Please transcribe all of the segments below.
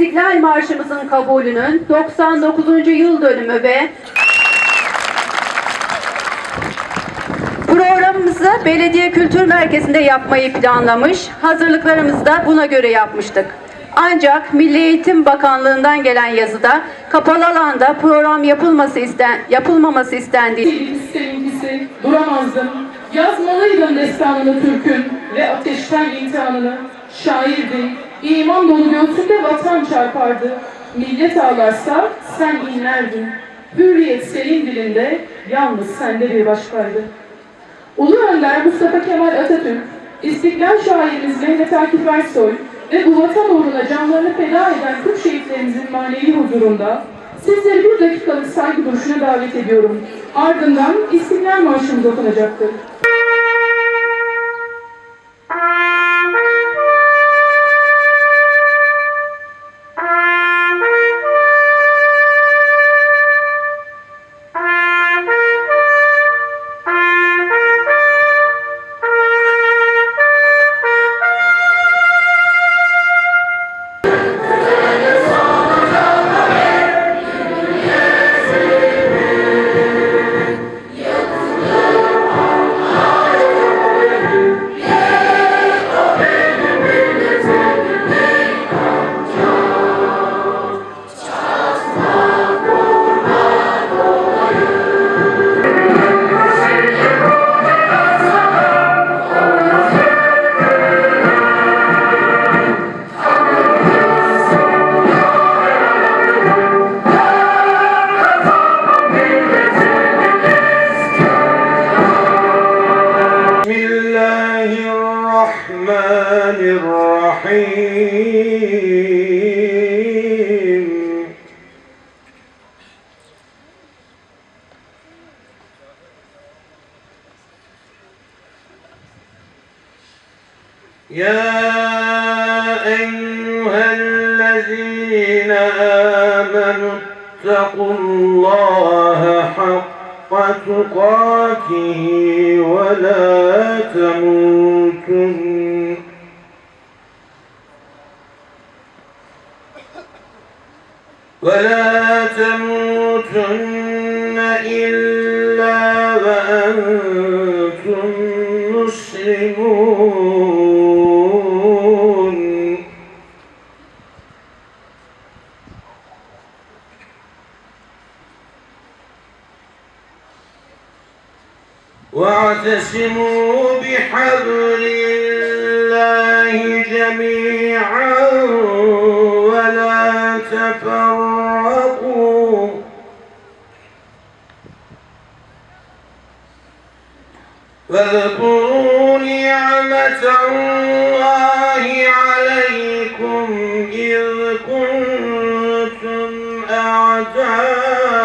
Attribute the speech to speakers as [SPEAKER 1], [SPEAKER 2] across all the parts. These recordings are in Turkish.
[SPEAKER 1] İstiklal Marşımızın kabulünün 99. yıl dönümü ve Programımızı Belediye Kültür Merkezi'nde yapmayı planlamış, hazırlıklarımızı da buna göre yapmıştık. Ancak Milli Eğitim Bakanlığı'ndan gelen yazıda kapalı alanda program yapılması isten, yapılmaması istendiği
[SPEAKER 2] Seninkisi duramazdım. Yazmalıydım destanını Türk'ün ve ateşten imtihanını. Şairdi, iman dolu göğsünde vatan çarpardı. Millet ağlarsa sen inlerdin. Hürriyet senin dilinde, yalnız sende bir başkaydı. Ulu Önder Mustafa Kemal Atatürk, İstiklal şairimiz Mehmet Akif Ersoy ve bu vatan uğruna canlarını feda eden Türk şehitlerimizin manevi huzurunda sizleri bir dakikalık saygı duruşuna davet ediyorum. Ardından İstiklal Marşımız okunacaktır.
[SPEAKER 3] يا أيها الذين آمنوا اتقوا الله حق تقاته ولا تموتن. ولا واعتصموا بحبل الله جميعا ولا تفرقوا. واذكروا نعمة الله عليكم إذ كنتم أعداء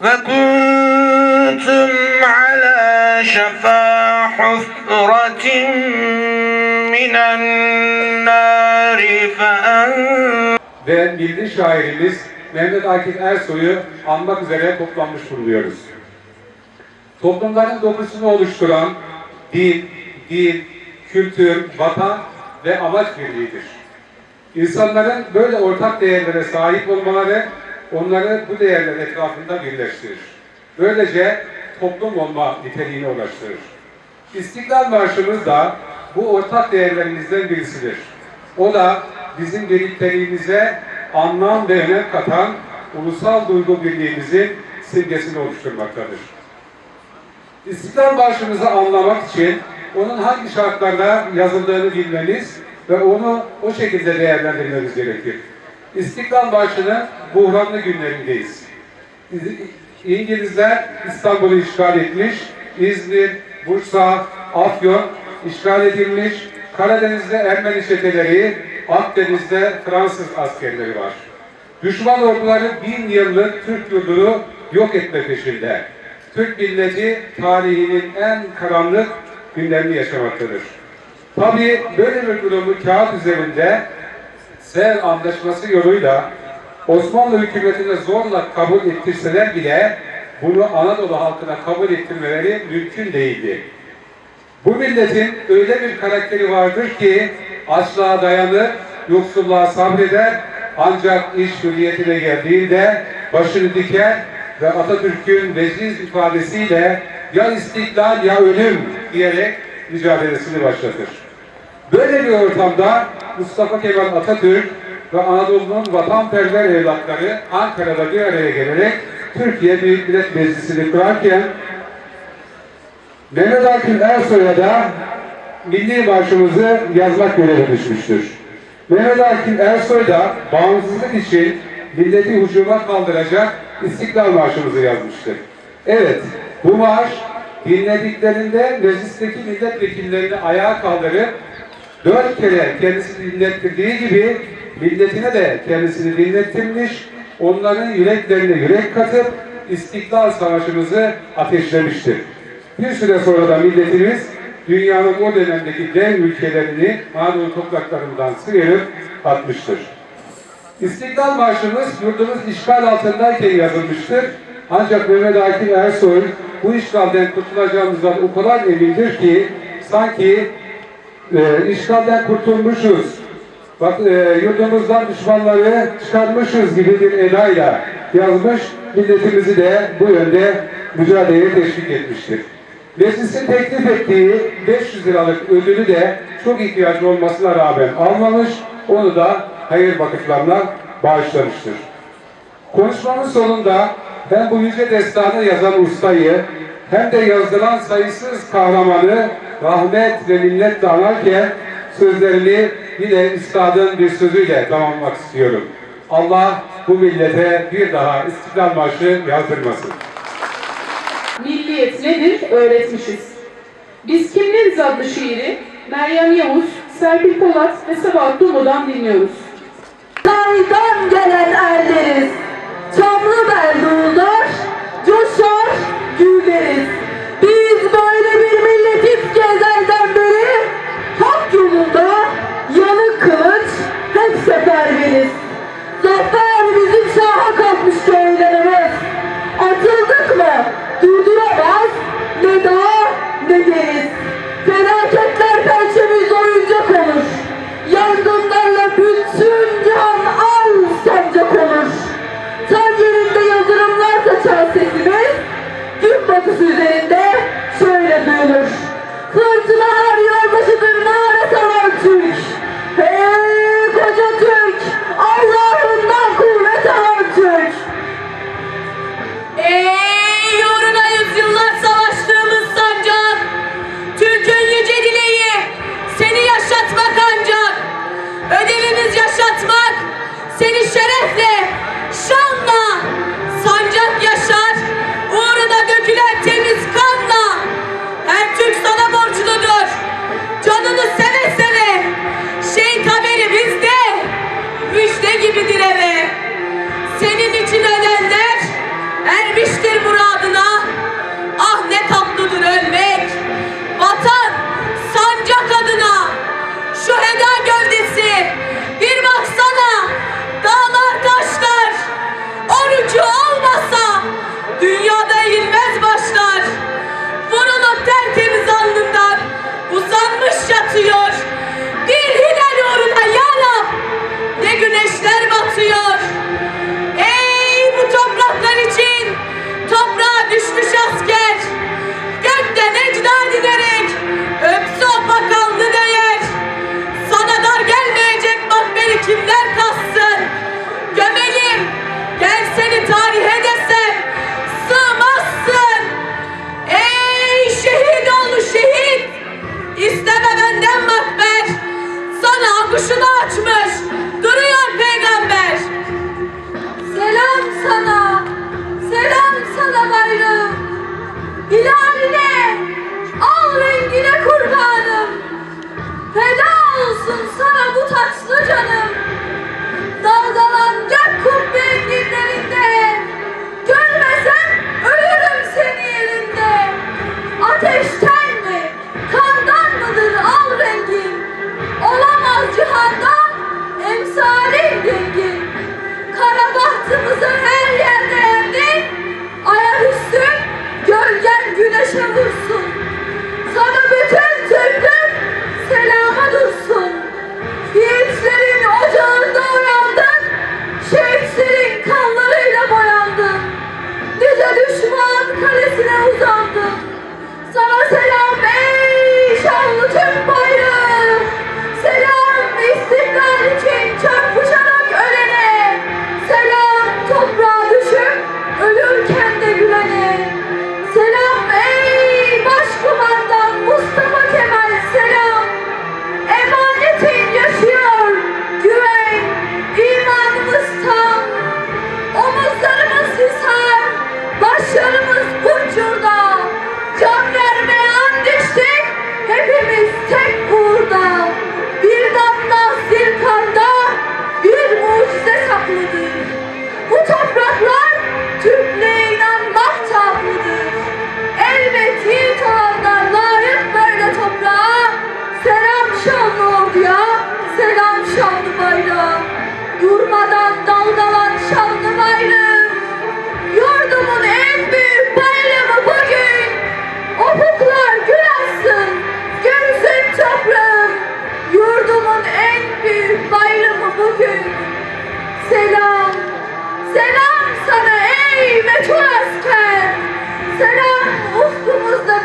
[SPEAKER 3] وكنتم على شفا حفرة من النار فأنتم
[SPEAKER 4] ve milli şairimiz Mehmet Akif Ersoy'u anmak üzere toplanmış bulunuyoruz. Toplumların dokusunu oluşturan din, dil, kültür, vatan ve amaç birliğidir. İnsanların böyle ortak değerlere sahip olmaları onları bu değerler etrafında birleştirir. Böylece toplum olma niteliğine ulaştırır. İstiklal Marşımız da bu ortak değerlerimizden birisidir. O da bizim birlikteliğimize anlam ve önem katan ulusal duygu birliğimizin simgesini oluşturmaktadır. İstiklal Marşımızı anlamak için onun hangi şartlarda yazıldığını bilmeniz ve onu o şekilde değerlendirmeniz gerekir. İstiklal Marşı'nın buhranlı günlerindeyiz. İngilizler İstanbul'u işgal etmiş, İzmir, Bursa, Afyon işgal edilmiş, Karadeniz'de Ermeni çeteleri, Akdeniz'de Fransız askerleri var. Düşman orduları bin yıllık Türk yurdunu yok etme peşinde. Türk milleti tarihinin en karanlık günlerini yaşamaktadır. Tabii böyle bir durumu kağıt üzerinde Sev Anlaşması yoluyla Osmanlı hükümetine zorla kabul ettirseler bile bunu Anadolu halkına kabul ettirmeleri mümkün değildi. Bu milletin öyle bir karakteri vardır ki açlığa dayanır, yoksulluğa sabreder ancak iş hürriyetine geldiğinde başını diker ve Atatürk'ün veciz ifadesiyle ya istiklal ya ölüm diyerek mücadelesini başlatır. Böyle bir ortamda Mustafa Kemal Atatürk ve Anadolu'nun vatanperver evlatları Ankara'da bir araya gelerek Türkiye Büyük Millet Meclisi'ni kurarken Mehmet Akif Ersoy'a da milli marşımızı yazmak görevi düşmüştür. Mehmet Akif Ersoy da bağımsızlık için milleti hücuma kaldıracak İstiklal Marşımızı yazmıştır. Evet, bu marş dinlediklerinde meclisteki milletvekillerini ayağa kaldırıp dört kere kendisini dinlettirdiği gibi milletine de kendisini dinlettirmiş, onların yüreklerine yürek katıp İstiklal Savaşımızı ateşlemiştir. Bir süre sonra da milletimiz dünyanın o dönemdeki dev ülkelerini Anadolu topraklarından sıyırıp atmıştır. İstiklal Marşımız yurdumuz işgal altındayken yazılmıştır. Ancak Mehmet Akif Ersoy bu işgalden kurtulacağımızdan o kadar emindir ki sanki e, işgalden kurtulmuşuz, bak e, yurdumuzdan düşmanları çıkarmışız gibi bir edayla yazmış, milletimizi de bu yönde mücadeleye teşvik etmiştir. Meclisin teklif ettiği 500 liralık ödülü de çok ihtiyacı olmasına rağmen almamış, onu da hayır vakıflarına bağışlamıştır. Konuşmamın sonunda ben bu yüce destanı yazan ustayı hem de yazdıran sayısız kahramanı rahmet ve minnetle anarken sözlerimi yine üstadın bir sözüyle tamamlamak istiyorum. Allah bu millete bir daha İstiklal Marşı yazdırmasın.
[SPEAKER 2] Milliyet nedir öğretmişiz. Biz kimleriz adlı şiiri Meryem Yavuz, Serpil Polat ve Sebahat Durmadan dinliyoruz.
[SPEAKER 5] Saraydan gelen erderiz. Çamlı beldular, coşar güleriz. Biz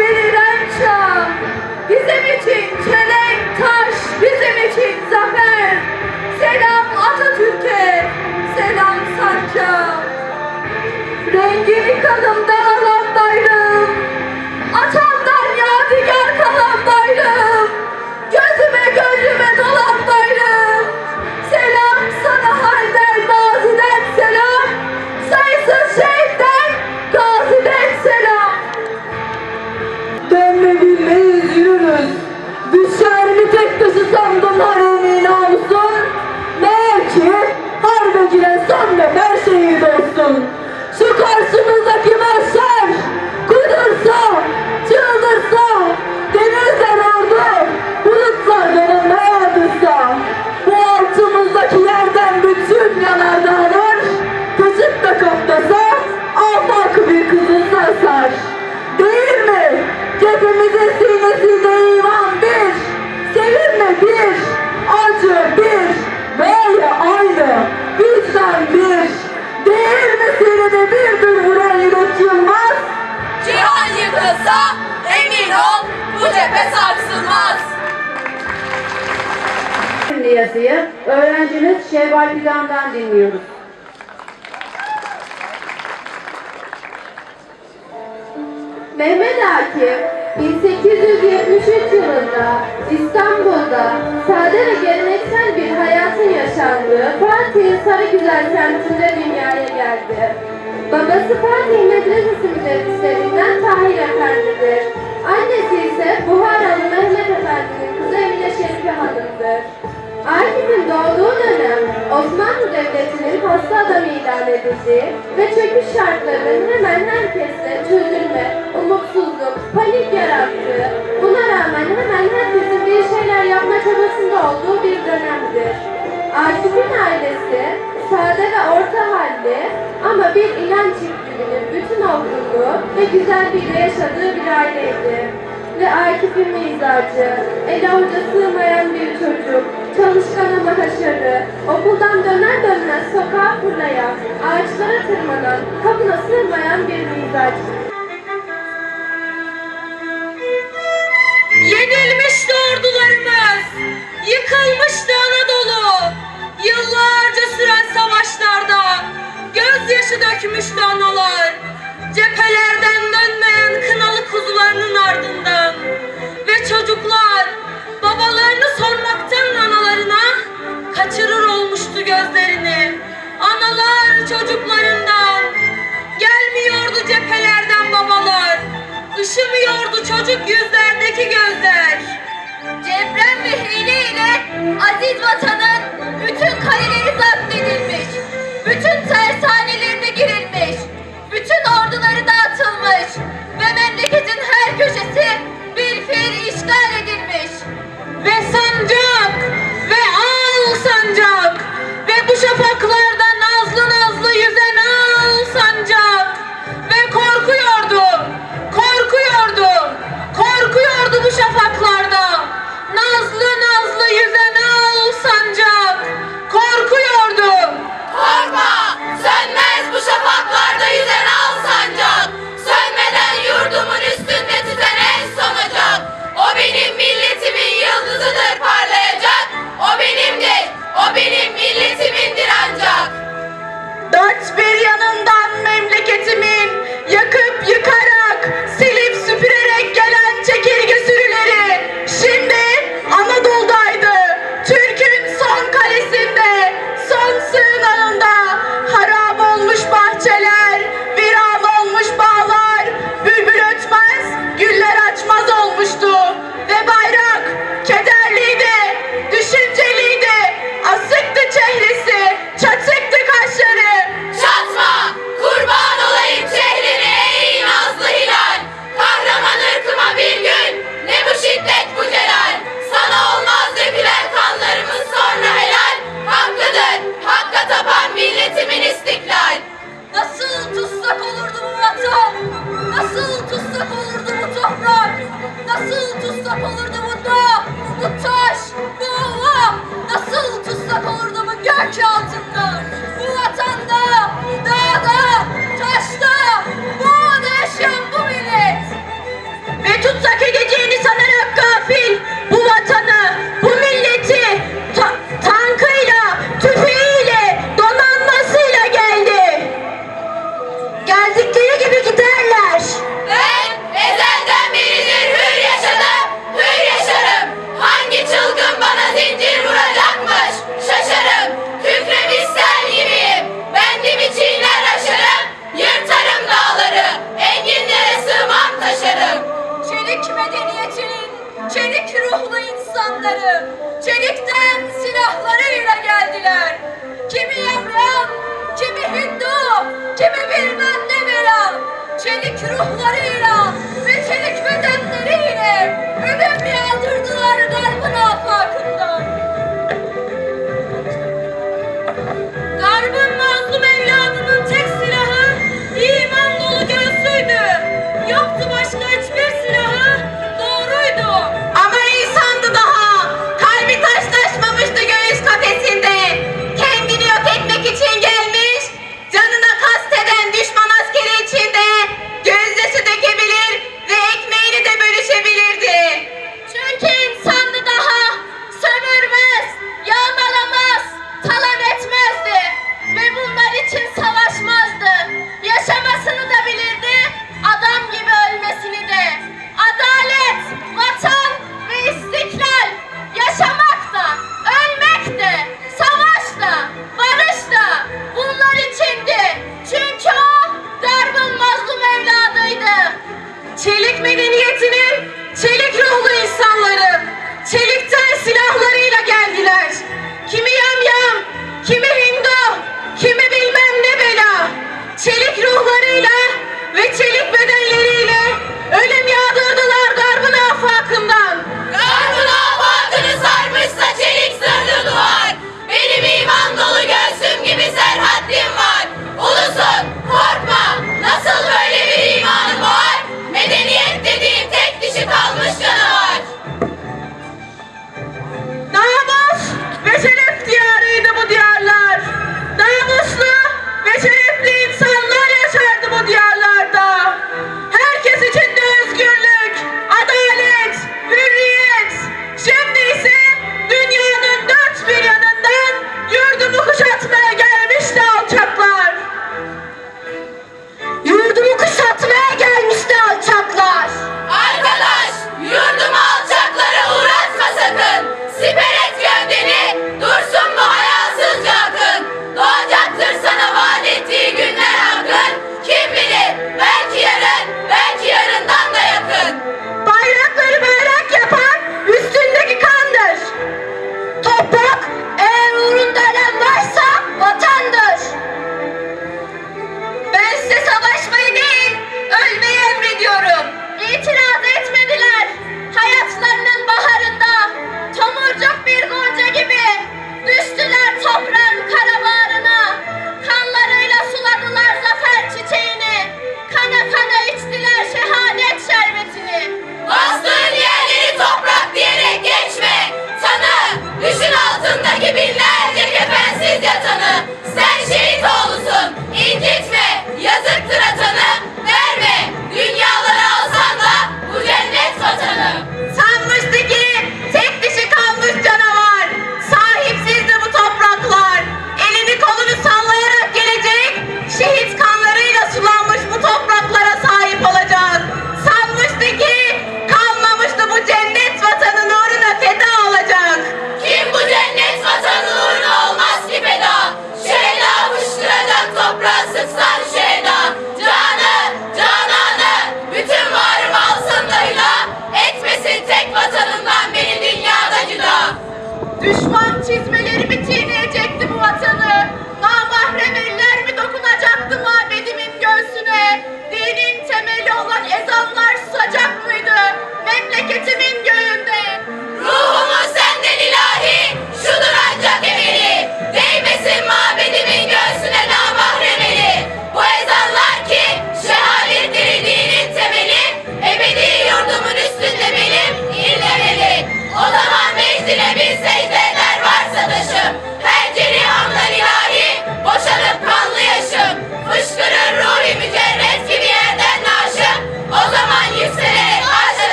[SPEAKER 6] beliren çağ. Bizim için çelenk
[SPEAKER 7] Mehmet Akif 1873 yılında İstanbul'da sade ve geleneksel bir hayatın yaşandığı Fatih'in Sarıgüzel kentinde dünyaya geldi. Babası Fatih Medresesi müderrislerinden Tahir Efendi'dir. Annesi ise Buharalı Mehmet Efendi'nin kızı Emine Şerife Hanım'dır. Akif'in doğduğu dönem Osmanlı Devleti'nin hasta adamı ilan edildiği ve çöküş şartlarının hemen herkeste çözülme, umutsuzluk, panik yarattığı, buna rağmen hemen herkesin bir şeyler yapma çabasında olduğu bir dönemdir. Akif'in ailesi sade ve orta halli ama bir ilan çiftliğinin bütün olgunluğu ve güzelliğiyle yaşadığı bir aileydi ve Akif'in mizacı, ele avuca sığmayan bir çocuk, çalışkan ama haşarı, okuldan döner dönmez sokağa fırlayan, ağaçlara tırmanan, kabına sığmayan bir mizaç.
[SPEAKER 5] Yenilmişti ordularımız, yıkılmıştı Anadolu. Yıllarca süren savaşlarda gözyaşı dökmüştü analar. Cephelerden dönmeyen kınalı kuzularının ardından. Ve çocuklar babalarını sormaktan analarına kaçırır olmuştu gözlerini. Analar çocuklarından Işımıyordu çocuk yüzlerdeki gözler. Cebrem ve hile ile aziz vatanın bütün kaleleri zapt edilmiş. Bütün tersanelerine girilmiş. Bütün orduları dağıtılmış. Ve memleketin her köşesi bir fiil işgal edilmiş. Ve sancak ve al sancak ve bu şafaklarda Anadolu insanları çelikten silahlarıyla geldiler. Kimi Evram, kimi Hindu, kimi bilmem ne Meram. Çelik ruhlarıyla ve çelik bedenleriyle ölüm